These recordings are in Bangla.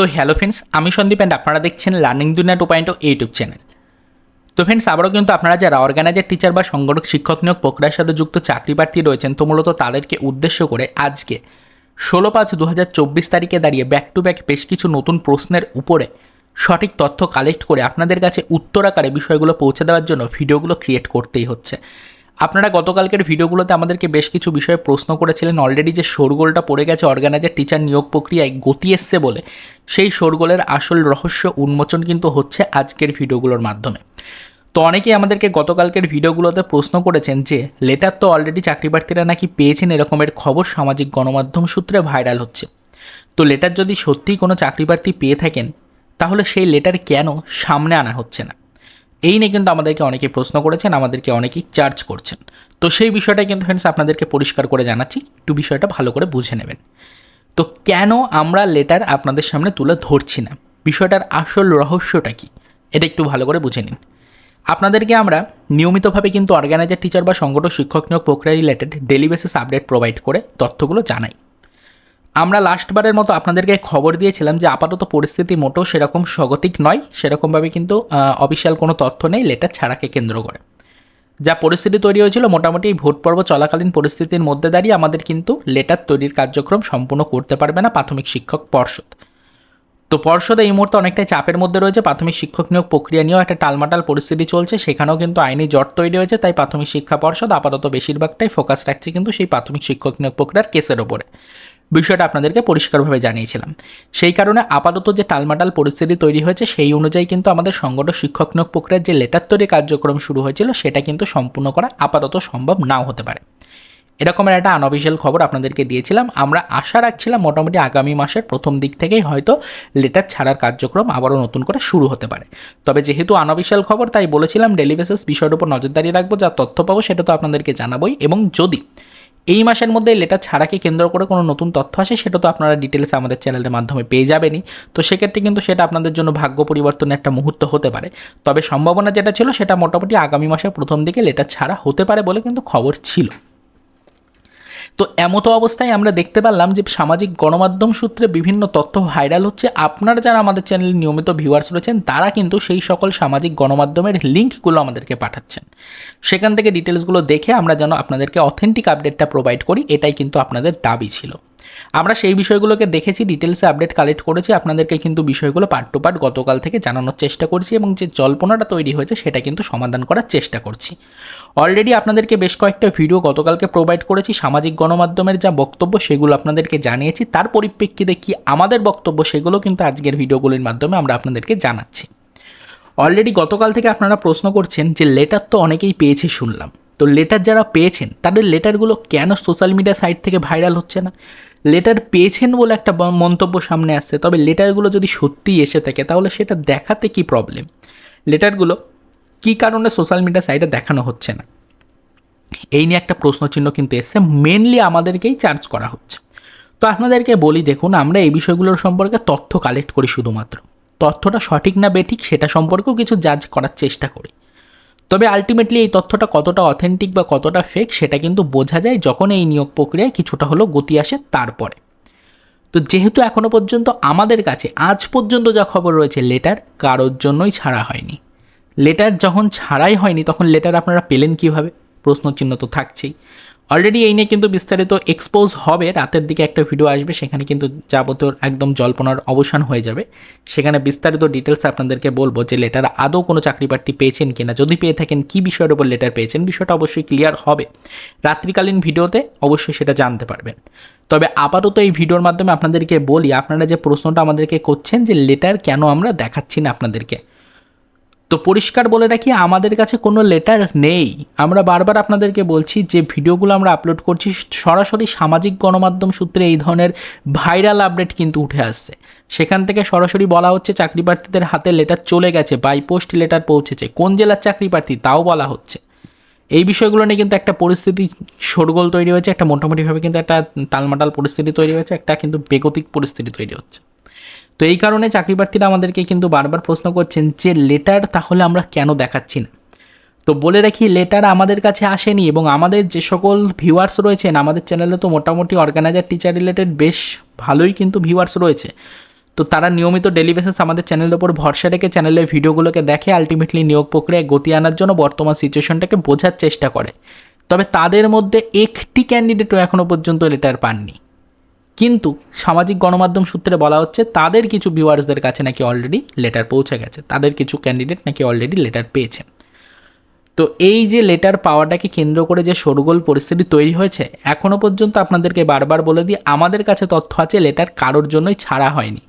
তো হ্যালো ফ্রেন্ডস আমি সন্দীপ অ্যান্ড আপনারা দেখছেন learning Duniya two point YouTube channel তো ফ্রেন্ডস আবারও কিন্তু আপনারা যারা অর্গানাইজার টিচার বা সংগঠক, শিক্ষক নিয়োগ প্রক্রিয়ার সাথে যুক্ত চাকরি প্রার্থী রয়েছেন, তো মূলত তাদেরকে উদ্দেশ্য করে আজকে ষোলো পাঁচ দু তারিখে দাঁড়িয়ে ব্যাক টু ব্যাক বেশ কিছু নতুন প্রশ্নের উপরে সঠিক তথ্য কালেক্ট করে আপনাদের কাছে উত্তর আকারে বিষয়গুলো পৌঁছে দেওয়ার জন্য ভিডিওগুলো ক্রিয়েট করতেই হচ্ছে। আপনারা গতকালকের ভিডিওগুলোতে আমাদেরকে বেশ কিছু বিষয়ে প্রশ্ন করেছিলেন। অলরেডি যে শোরগোলটা পড়ে গেছে অর্গানাইজার টিচার নিয়োগ প্রক্রিয়ায় গতি এসছে বলে, সেই শোরগোলের আসল রহস্য উন্মোচন কিন্তু হচ্ছে আজকের ভিডিওগুলোর মাধ্যমে। তো অনেকেই আমাদেরকে গতকালকের ভিডিওগুলোতে প্রশ্ন করেছেন যে লেটার তো অলরেডি চাকরি প্রার্থীরা নাকি পেয়েছেন এরকমের খবর সামাজিক গণমাধ্যম সূত্রে ভাইরাল হচ্ছে। তো লেটার যদি সত্যিই কোনো চাকরি প্রার্থী পেয়ে থাকেন, তাহলে সেই লেটার কেন সামনে আনা হচ্ছে না? এই নিয়ে কিন্তু আমাদেরকে অনেকে প্রশ্ন করেছেন, আমাদেরকে অনেকেই চার্জ করছেন। তো সেই বিষয়টা কিন্তু ফ্রেন্ডস আপনাদেরকে পরিষ্কার করে জানাচ্ছি, একটু বিষয়টা ভালো করে বুঝে নেবেন। তো কেন আমরা লেটার আপনাদের সামনে তুলে ধরছি না? বিষয়টার আসল রহস্যটা কি? এটা একটু ভালো করে বুঝে নিন। আপনাদেরকে আমরা নিয়মিতভাবে কিন্তু অর্গানাইজার টিচার বা সংগঠন শিক্ষক নিয়োগ প্রক্রিয়া related daily basis update provide করে তথ্যগুলো জানাই। আমরা লাস্টবারের মতো আপনাদেরকে খবর দিয়েছিলাম যে আপাতত পরিস্থিতি মোটেও সেরকম স্বাগতিক নয়। সেরকমভাবে কিন্তু অফিসিয়াল কোনো তথ্য নেই লেটার ছাড়াকে কেন্দ্র করে। যা পরিস্থিতি তৈরি হয়েছিল মোটামুটি ভোট পর্ব চলাকালীন পরিস্থিতির মধ্যে দাঁড়িয়ে আমাদের কিন্তু লেটার তৈরির কার্যক্রম সম্পূর্ণ করতে পারবে না প্রাথমিক শিক্ষক পর্ষদ। তো পর্ষদ এই মুহূর্তে অনেকটাই চাপের মধ্যে রয়েছে, প্রাথমিক শিক্ষক নিয়োগ প্রক্রিয়া নিয়েও একটা টালমাটাল পরিস্থিতি চলছে, সেখানেও কিন্তু আইনি জট তৈরি হয়েছে, তাই প্রাথমিক শিক্ষা পর্ষদ আপাতত বেশিরভাগটাই ফোকাস রাখছে কিন্তু সেই প্রাথমিক শিক্ষক নিয়োগ প্রক্রিয়ার কেসের ওপরে বিষয়টা আপনাদেরকে পরিষ্কারভাবে জানিয়েছিলাম। সেই কারণে আপাতত যে টালমাটাল পরিস্থিতি তৈরি হয়েছে, সেই অনুযায়ী কিন্তু আমাদের সংগঠন শিক্ষক নিয়োগ প্রক্রিয়ার যে লেটার তৈরি কার্যক্রম শুরু হয়েছিল, সেটা কিন্তু সম্পূর্ণ করা আপাতত সম্ভব নাও হতে পারে। এরকমের একটা আনঅফিসিয়াল খবর আপনাদেরকে দিয়েছিলাম। আমরা আশা রাখছিলাম মোটামুটি আগামী মাসের প্রথম দিক থেকেই হয়তো লেটার ছাড়ার কার্যক্রম আবারও নতুন করে শুরু হতে পারে। তবে যেহেতু আনঅফিসিয়াল খবর, তাই বলেছিলাম ডেলি বেসিস বিষয়ের উপর নজরদারি রাখব, যা তথ্য পাবো সেটা তো আপনাদেরকে জানাবোই। এবং যদি এই মাসের মধ্যে লেটার ছাড়াকে কেন্দ্র করে কোনো নতুন তথ্য আসে? সেটা তো আপনারা ডিটেলস আমাদের চ্যানেলের মাধ্যমে পেয়ে যাবেনই। তো সেক্ষেত্রে কিন্তু সেটা আপনাদের জন্য ভাগ্য পরিবর্তনের একটা মুহূর্ত হতে পারে। তবে সম্ভাবনা যেটা ছিল, সেটা মোটামুটি আগামী মাসের প্রথম দিকে লেটার ছাড়া হতে পারে বলে কিন্তু খবর ছিল। তো এমতো অবস্থায় আমরা দেখতে পারলাম যে সামাজিক গণমাধ্যম সূত্রে বিভিন্ন তথ্য ভাইরাল হচ্ছে। আপনারা যারা আমাদের চ্যানেলে নিয়মিত ভিউয়ার্স রয়েছেন, তারা কিন্তু সেই সকল সামাজিক গণমাধ্যমের লিঙ্কগুলো আমাদেরকে পাঠাচ্ছেন। সেখান থেকে ডিটেলসগুলো দেখে আমরা যেন আপনাদেরকে অথেন্টিক আপডেটটা প্রোভাইড করি, এটাই কিন্তু আপনাদের দাবি ছিল। আমরা সেই বিষয়গুলোকে দেখেছি ডিটেলসে আপডেট কালেক্ট করেছি। আপনাদেরকে কিন্তু বিষয়গুলো পার্ট টু পার্ট গতকাল থেকে জানানোর চেষ্টা করছি এবং যে জল্পনাটা তৈরি হয়েছে সেটা কিন্তু সমাধান করার চেষ্টা করছি। অলরেডি আপনাদেরকে বেশ কয়েকটা ভিডিও গতকালকে প্রোভাইড করেছি। সামাজিক গণমাধ্যমের যা বক্তব্য সেগুলো আপনাদেরকে জানিয়েছি। তার পরিপ্রেক্ষিতে কি আমাদের বক্তব্য সেগুলো কিন্তু আজকের ভিডিওগুলির মাধ্যমে আমরা আপনাদেরকে জানাচ্ছি। অলরেডি গতকাল থেকে আপনারা প্রশ্ন করছেন যে লেটার তো অনেকেই পেয়েছে শুনলাম। তো লেটার যারা পেয়েছেন, তাদের লেটারগুলো কেন সোশ্যাল মিডিয়া সাইট থেকে ভাইরাল হচ্ছে না? লেটার পেয়েছেন বলে একটা মন্তব্য সামনে আসছে, তবে লেটারগুলো যদি সত্যিই এসে থাকে, তাহলে সেটা দেখাতে কি প্রবলেম লেটারগুলো কী কারণে সোশ্যাল মিডিয়া সাইটে দেখানো হচ্ছে না? এই নিয়ে একটা প্রশ্নচিহ্ন কিন্তু এসছে মেনলি আমাদেরকেই চার্জ করা হচ্ছে। তো আপনাদেরকে বলি, দেখুন, আমরা এই বিষয়গুলোর সম্পর্কে তথ্য কালেক্ট করি শুধুমাত্র। তথ্যটা সঠিক না বেঠিক, সেটা সম্পর্কেও কিছু জাজ করার চেষ্টা করি। তবে আলটিমেটলি এই তথ্যটা কতটা অথেন্টিক বা কতটা ফেক সেটা কিন্তু বোঝা যায় যখন এই নিয়োগ প্রক্রিয়ায় কিছুটা হলো গতি আসে তারপরে। তো যেহেতু এখনও পর্যন্ত আমাদের কাছে আজ পর্যন্ত যা খবর রয়েছে লেটার কারোর জন্যই ছাড়া হয়নি। লেটার যখন ছাড়াই হয়নি তখন লেটার আপনারা পেলেন কীভাবে? প্রশ্নচিহ্ন তো থাকছেই। অলরেডি এই নিয়ে কিন্তু বিস্তারিত এক্সপোজ হবে। রাতের দিকে একটা ভিডিও আসবে, সেখানে কিন্তু যাবতীয় একদম জল্পনার অবসান হয়ে যাবে। সেখানে বিস্তারিত ডিটেলস আপনাদেরকে বলব যে লেটার আদৌ কোনো চাকরি প্রার্থী পেয়েছেন কিনা। যদি পেয়ে থাকেন, কী বিষয়ের উপর লেটার পেয়েছেন, বিষয়টা অবশ্যই ক্লিয়ার হবে। রাত্রিকালীন ভিডিওতে অবশ্যই সেটা জানতে পারবেন। তবে আপাতত এই ভিডিওর মাধ্যমে আপনাদেরকে বলি, আপনারা যে প্রশ্নটা আমাদেরকে করছেন যে লেটার কেন আমরা দেখাচ্ছি না আপনাদেরকে তো পরিষ্কার বলে রাখি, আমাদের কাছে কোনো লেটার নেই। আমরা বারবার আপনাদেরকে বলছি, যে ভিডিওগুলো আমরা আপলোড করছি, সরাসরি সামাজিক গণমাধ্যম সূত্রে এই ধরনের ভাইরাল আপডেট কিন্তু উঠে আসছে। সেখান থেকে সরাসরি বলা হচ্ছে, চাকরি প্রার্থীদের হাতে লেটার চলে গেছে বাই পোস্ট লেটার পৌঁছেছে। কোন জেলার চাকরি প্রার্থী, তাও বলা হচ্ছে। এই বিষয়গুলো নিয়ে কিন্তু একটা পরিস্থিতি শোরগোল তৈরি হয়েছে, একটা মোটামুটিভাবে কিন্তু একটা টালমাটাল পরিস্থিতি তৈরি হয়েছে, একটা কিন্তু বেগতিক পরিস্থিতি তৈরি হচ্ছে। তো এই কারণে চাকরি প্রার্থীরা আমাদেরকে কিন্তু বারবার প্রশ্ন করছেন যে, লেটার তাহলে আমরা কেন দেখাচ্ছি না? তো বলে রাখি, লেটার আমাদের কাছে আসেনি এবং আমাদের যে সকল ভিউয়ার্স রয়েছেন, আমাদের চ্যানেলে তো মোটামুটি অর্গানাইজার টিচার রিলেটেড বেশ ভালোই কিন্তু ভিউয়ার্স রয়েছে। তো তারা নিয়মিত ডেলি বেসিস আমাদের চ্যানেলের ওপর ভরসা রেখে চ্যানেলের ভিডিওগুলোকে দেখে আলটিমেটলি নিয়োগ প্রক্রিয়ায় গতি আনার জন্য বর্তমান সিচুয়েশনটাকে বোঝার চেষ্টা করে। তবে তাদের মধ্যে একটি ক্যান্ডিডেটও এখনও পর্যন্ত লেটার পাননি। কিন্তু সামাজিক গণমাধ্যম সূত্রে বলা হচ্ছে তাদের কিছু ভিউয়ার্সদের কাছে নাকি অলরেডি লেটার পৌঁছে গেছে। তাদের কিছু ক্যান্ডিডেট নাকি অলরেডি লেটার পেয়েছেন। তো এই যে লেটার পাওয়াটাকে কেন্দ্র করে যে সরগোল পরিস্থিতি তৈরি হয়েছে এখনও পর্যন্ত আপনাদেরকে বারবার বলে দিই, আমাদের কাছে তথ্য আছে লেটার কারোর জন্যই ছাড়া হয়নি।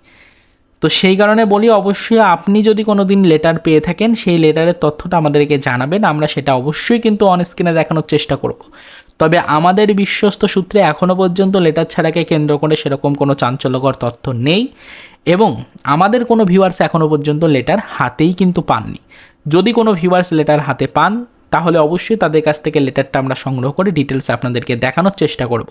তো সেই কারণে বলি, অবশ্যই আপনি যদি কোনো দিন লেটার পেয়ে থাকেন, সেই লেটারের তথ্যটা আমাদেরকে জানাবেন, আমরা সেটা অবশ্যই কিন্তু অন স্ক্রিনে দেখানোর চেষ্টা করব। তবে আমাদের বিশ্বস্ত সূত্রে এখনও পর্যন্ত লেটার ছাড়াকে কেন্দ্র করে সেরকম কোনো চাঞ্চল্যকর তথ্য নেই এবং আমাদের কোনো ভিউয়ার্স এখনও পর্যন্ত লেটার হাতেই কিন্তু পাননি। যদি কোনো ভিউয়ার্স লেটার হাতে পান, তাহলে অবশ্যই তাদের কাছ থেকে লেটারটা আমরা সংগ্রহ করে ডিটেলস আপনাদেরকে দেখানোর চেষ্টা করব।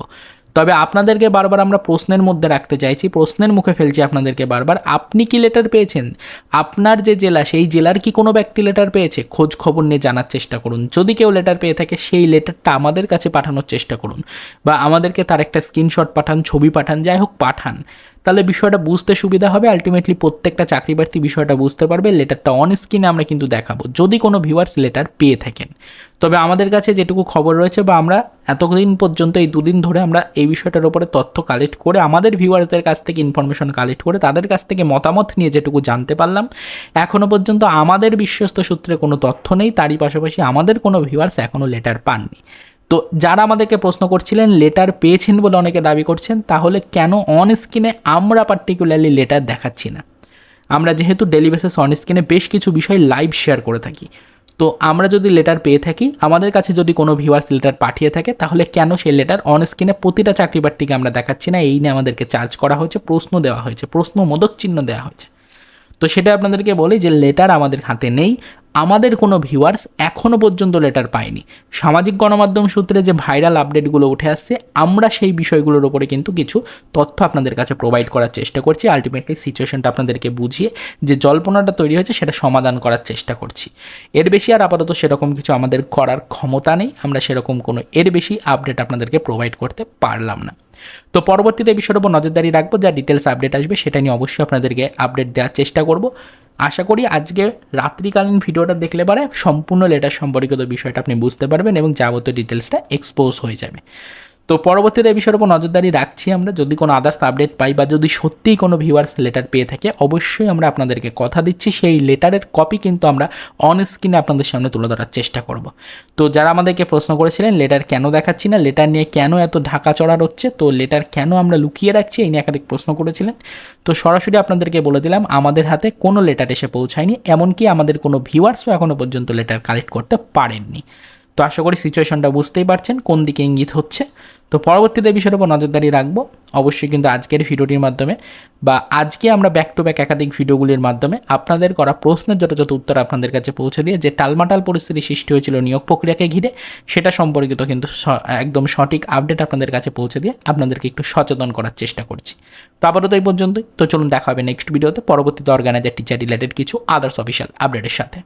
তবে আপনাদেরকে বারবার আমরা প্রশ্নের মধ্যে রাখতে চাইছি, প্রশ্নের মুখে ফেলছি আপনাদেরকে বারবার। আপনি কি লেটার পেয়েছেন? আপনার যে জেলা, সেই জেলার কি কোনো ব্যক্তি লেটার পেয়েছে? খোঁজ খবর নিয়ে জানার চেষ্টা করুন। যদি কেউ লেটার পেয়ে থাকে, সেই লেটারটা আমাদের কাছে পাঠানোর চেষ্টা করুন। বা আমাদেরকে তার একটা স্ক্রিনশট পাঠান, ছবি পাঠান, যাই হোক, পাঠান। তাহলে বিষয়টা বুঝতে সুবিধা হবে। আলটিমেটলি প্রত্যেকটা চাকরি প্রার্থী বিষয়টা বুঝতে পারবে। লেটারটা অন স্ক্রিনে আমরা কিন্তু দেখাবো। যদি কোনো ভিউয়ার্স লেটার পেয়ে থাকেন। তবে আমাদের কাছে যেটুকু খবর রয়েছে বা আমরা এতদিন পর্যন্ত, এই দুদিন ধরে আমরা এই বিষয়টার উপরে তথ্য কালেক্ট করে, আমাদের ভিউয়ার্সদের কাছ থেকে ইনফরমেশন কালেক্ট করে, তাদের কাছ থেকে মতামত নিয়ে যেটুকু জানতে পারলাম এখনও পর্যন্ত আমাদের বিশ্বস্ত সূত্রে কোনো তথ্য নেই। তারই পাশাপাশি আমাদের কোনো ভিউয়ার্স এখনও লেটার পাননি। তো যারা আমাদেরকে প্রশ্ন করছিলেন লেটার পেয়েছেন বলে অনেকে দাবি করছেন, তাহলে কেন অন স্ক্রিনে আমরা পার্টিকুলারলি লেটার দেখাচ্ছি না? আমরা যেহেতু ডেলি অন স্ক্রিনে বেশ কিছু বিষয় লাইভ শেয়ার করে থাকি। তো আমরা যদি লেটার পেয়ে থাকি, আমাদের কাছে যদি কোনো ভিউয়ার্স লেটার পাঠিয়ে থাকে, তাহলে কেন সেই লেটার অন স্ক্রিনে প্রতিটা চাকরি প্রার্থীকে আমরা দেখাচ্ছি না? এই নিয়ে আমাদেরকে চার্জ করা হয়েছে, প্রশ্ন দেওয়া হয়েছে, প্রশ্ন মোদক চিহ্ন দেওয়া হয়েছে। তো সেটা আপনাদেরকে বলি যে লেটার আমাদের হাতে নেই। আমাদের কোনো ভিউয়ার্স এখনও পর্যন্ত লেটার পায়নি। সামাজিক গণমাধ্যম সূত্রে যে ভাইরাল আপডেটগুলো উঠে আসছে, আমরা সেই বিষয়গুলোর উপরে কিন্তু কিছু তথ্য আপনাদের কাছে প্রোভাইড করার চেষ্টা করছি। আলটিমেটলি সিচুয়েশনটা আপনাদেরকে বুঝিয়ে যে জল্পনাটা তৈরি হয়েছে, সেটা সমাধান করার চেষ্টা করছি। এর বেশি আর আপাতত সেরকম কিছু আমাদের করার ক্ষমতা নেই। আমরা সেরকম কোনো এর বেশি আপডেট আপনাদেরকে প্রোভাইড করতে পারলাম না। তো পরবর্তীতে বিষয়ের উপর নজরদারি রাখব। যা ডিটেলস আপডেট আসবে, সেটা নিয়ে অবশ্যই আপনাদেরকে আপডেট দেওয়ার চেষ্টা করব। আশা করি আজকে রাত্রিকালীন ভিডিওটা দেখলে পারে সম্পূর্ণ লেটার সম্পর্কিত বিষয়টা আপনি বুঝতে পারবেন এবং যাবতীয় ডিটেলসটা এক্সপোজ হয়ে যাবে। তো পরবর্তীতে এই বিষয়ের উপর নজরদারি রাখছি আমরা। যদি কোনো আদার্স আপডেট পাই বা যদি সত্যিই কোনো ভিউয়ার্স লেটার পেয়ে থাকে, অবশ্যই আমরা আপনাদেরকে কথা দিচ্ছি। সেই লেটারের কপি কিন্তু আমরা অন স্ক্রিনে আপনাদের সামনে তুলে ধরার চেষ্টা করব। তো যারা আমাদেরকে প্রশ্ন করেছিলেন লেটার কেন দেখাচ্ছি না লেটার নিয়ে কেন এত ঢাকা চড়ার হচ্ছে, তো লেটার কেন আমরা লুকিয়ে রাখছি এই নিয়ে একাধিক প্রশ্ন করেছিলেন। তো সরাসরি আপনাদেরকে বলে দিলাম, আমাদের হাতে কোনো লেটার এসে পৌঁছায়নি, এমনকি আমাদের কোনো ভিউয়ার্সও এখনও পর্যন্ত লেটার কালেক্ট করতে পারেননি। তো আশা করি সিচুয়েশনটা বুঝতেই পারছেন, কোন দিকে ইঙ্গিত হচ্ছে। তো পরবর্তীতে বিষয়ের উপর নজরদারি রাখব। অবশ্যই কিন্তু আজকের ভিডিওটির মাধ্যমে বা আজকে আমরা ব্যাক টু ব্যাক একাধিক ভিডিওগুলির মাধ্যমে আপনাদের করা প্রশ্নের যথাযথ উত্তর আপনাদের কাছে পৌঁছে দিয়ে যে টালমাটাল পরিস্থিতি সৃষ্টি হয়েছিল নিয়োগ প্রক্রিয়াকে ঘিরে, সেটা সম্পর্কিত কিন্তু একদম সঠিক আপডেট আপনাদের কাছে পৌঁছে দিয়ে আপনাদেরকে একটু সচেতন করার চেষ্টা করছি। তো আপাতত এই পর্যন্তই। তো চলুন দেখা হবে নেক্সট ভিডিওতে পরবর্তীতে অর্গানাইজার টিচার রিলেটেড কিছু আদার্স অফিসিয়াল আপডেটের সাথে।